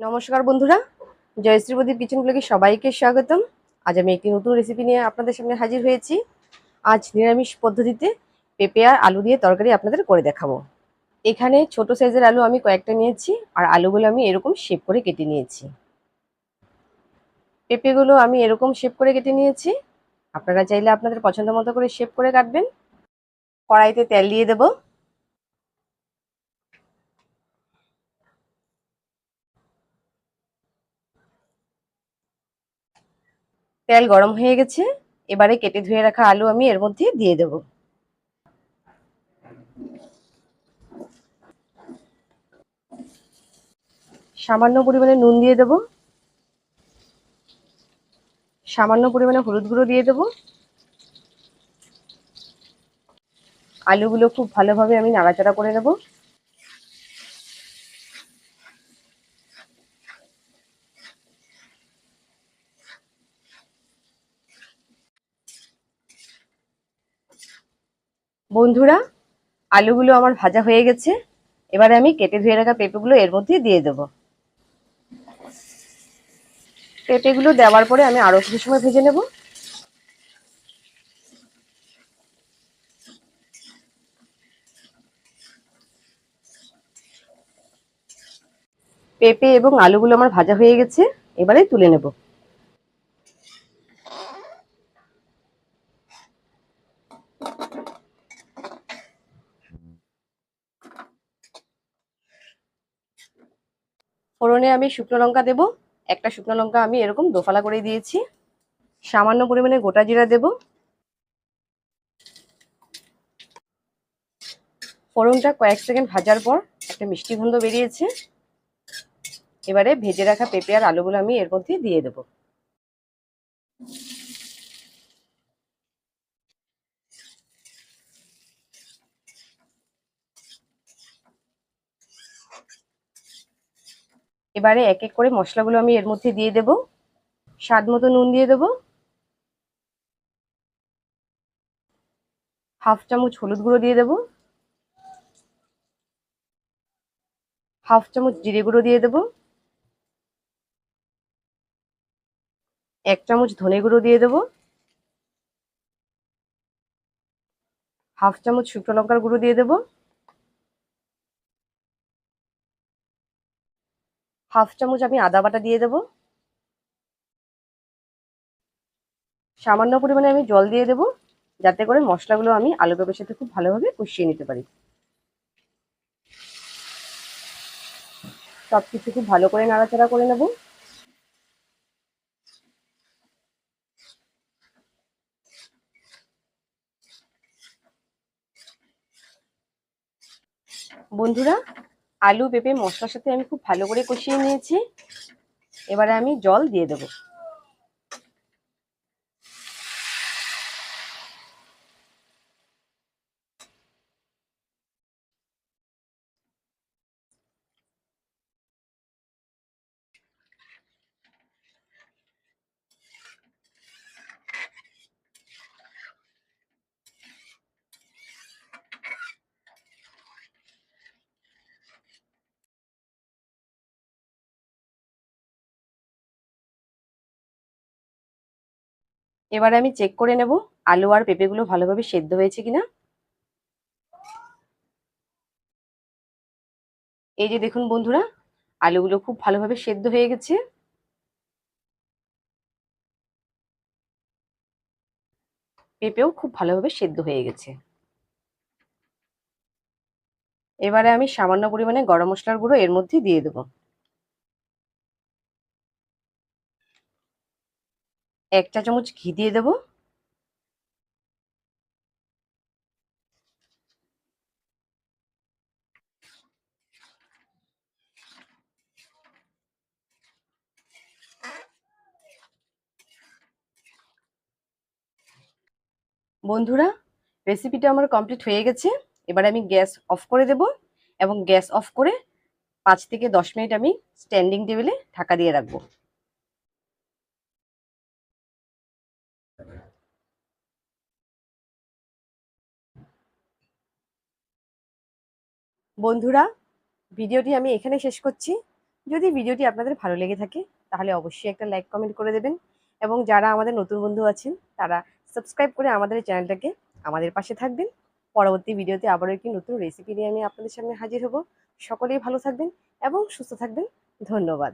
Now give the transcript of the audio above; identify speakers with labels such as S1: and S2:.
S1: নমস্কার বন্ধুরা জয়শ্রী প্রদীপ কিচেন ব্লগে সবাইকে স্বাগতম। আজ আমি একটি নতুন রেসিপি নিয়ে আপনাদের সামনে হাজির হয়েছি। আজ নিরামিষ পদ্ধতিতে পেঁপে আর আলু দিয়ে তরকারি আপনাদের করে দেখাবো। এখানে ছোট সাইজের আলু আমি কয়েকটা নিয়েছি আর আলুগুলো আমি এরকম শেপ করে কেটে নিয়েছি। পেঁপেগুলো আমি এরকম শেপ করে কেটে নিয়েছি। আপনারা চাইলে আপনাদের পছন্দ মতো করে শেপ করে কাটবেন। কড়াইতে তেল দিয়ে দেবো। তেল গরম হয়ে গেছে। এবারে কেটে ধুয়ে রাখা আলু আমি এর মধ্যে দিয়ে দেব। সামান্য পরিমাণে নুন দিয়ে দেব। সামান্য পরিমাণে হলুদ গুঁড়ো দিয়ে দেব। আলুগুলো খুব ভালোভাবে আমি নাড়াচাড়া করে নেব। বন্ধুরা, আলুগুলো আমার ভাজা হয়ে গেছে। এবারে আমি কেটে ধুয়ে রাখা পেঁপেগুলো এর মধ্যে দিয়ে দেব। পেঁপেগুলো দেওয়ার পরে আমি আরও কিছু সময় ভেজে নেব। পেঁপে এবং আলুগুলো আমার ভাজা হয়ে গেছে, এবারে তুলে নেব। ফোড়নে আমি শুকনো লঙ্কা দেবো, একটা শুকনো লঙ্কা আমি এরকম দোফালা করে দিয়েছি। সামান্য পরিমাণে গোটা জিরা দেব। ফোড়নটা কয়েক সেকেন্ড ভাজার পর একটা মিষ্টি গন্ধ বেরিয়েছে। এবারে ভেজে রাখা পেঁপে আর আলুগুলো আমি এর মধ্যে দিয়ে দেব। এবারে এক এক করে মশলাগুলো আমি এর মধ্যে দিয়ে দেব। স্বাদ মতো নুন দিয়ে দেব। হাফ চামচ হলুদ গুঁড়ো দিয়ে দেব। হাফ চামচ জিরে গুঁড়ো দিয়ে দেব। এক চামচ ধনে গুঁড়ো দিয়ে দেব। হাফ চামচ শুকনো লঙ্কার গুঁড়ো দিয়ে দেব। হাফ চামচ আমি আদা বাটা দিয়ে দেব। সামান্য পরিমাণে আমি জল দিয়ে দেব, যাতে করে মশলাগুলো আমি আলু পেঁপের সাথে খুব ভালোভাবে কষিয়ে নিতে পারি। সব কিছু খুব ভালো করে নাড়াচাড়া করে নেব। বন্ধুরা আলু, পেঁপে, মশলার সাথে আমি খুব ভালো করে কষিয়ে নিয়েছি। এবারে আমি জল দিয়ে দেব। এবারে আমি চেক করে নেব, আলু আর পেঁপেগুলো ভালোভাবে সেদ্ধ হয়েছে কিনা। এই যে দেখুন বন্ধুরা, আলুগুলো খুব ভালোভাবে সেদ্ধ হয়ে গেছে। পেঁপেও খুব ভালোভাবে সেদ্ধ হয়ে গেছে। এবারে আমি সামান্য পরিমাণে গরম মশলার গুঁড়ো এর মধ্যে দিয়ে দেবো। এক চা চামচ ঘি দিয়ে দেবো। বন্ধুরা রেসিপিটা আমার কমপ্লিট হয়ে গেছে। এবার আমি গ্যাস অফ করে দেব এবং গ্যাস অফ করে পাঁচ থেকে দশ মিনিট আমি স্ট্যান্ডিং টেবিলে ঢাকা দিয়ে রাখব। বন্ধুরা, ভিডিওটি আমি এখানে শেষ করছি। যদি ভিডিওটি আপনাদের ভালো লেগে থাকে, তাহলে অবশ্যই একটা লাইক, কমেন্ট করে দেবেন। এবং যারা আমাদের নতুন বন্ধু আছেন, তারা সাবস্ক্রাইব করে আমাদের চ্যানেলটাকে আমাদের পাশে থাকবেন। পরবর্তী ভিডিওতে আবারও একটি নতুন রেসিপি নিয়ে আমি আপনাদের সামনে হাজির হব। সকলেই ভালো থাকবেন এবং সুস্থ থাকবেন। ধন্যবাদ।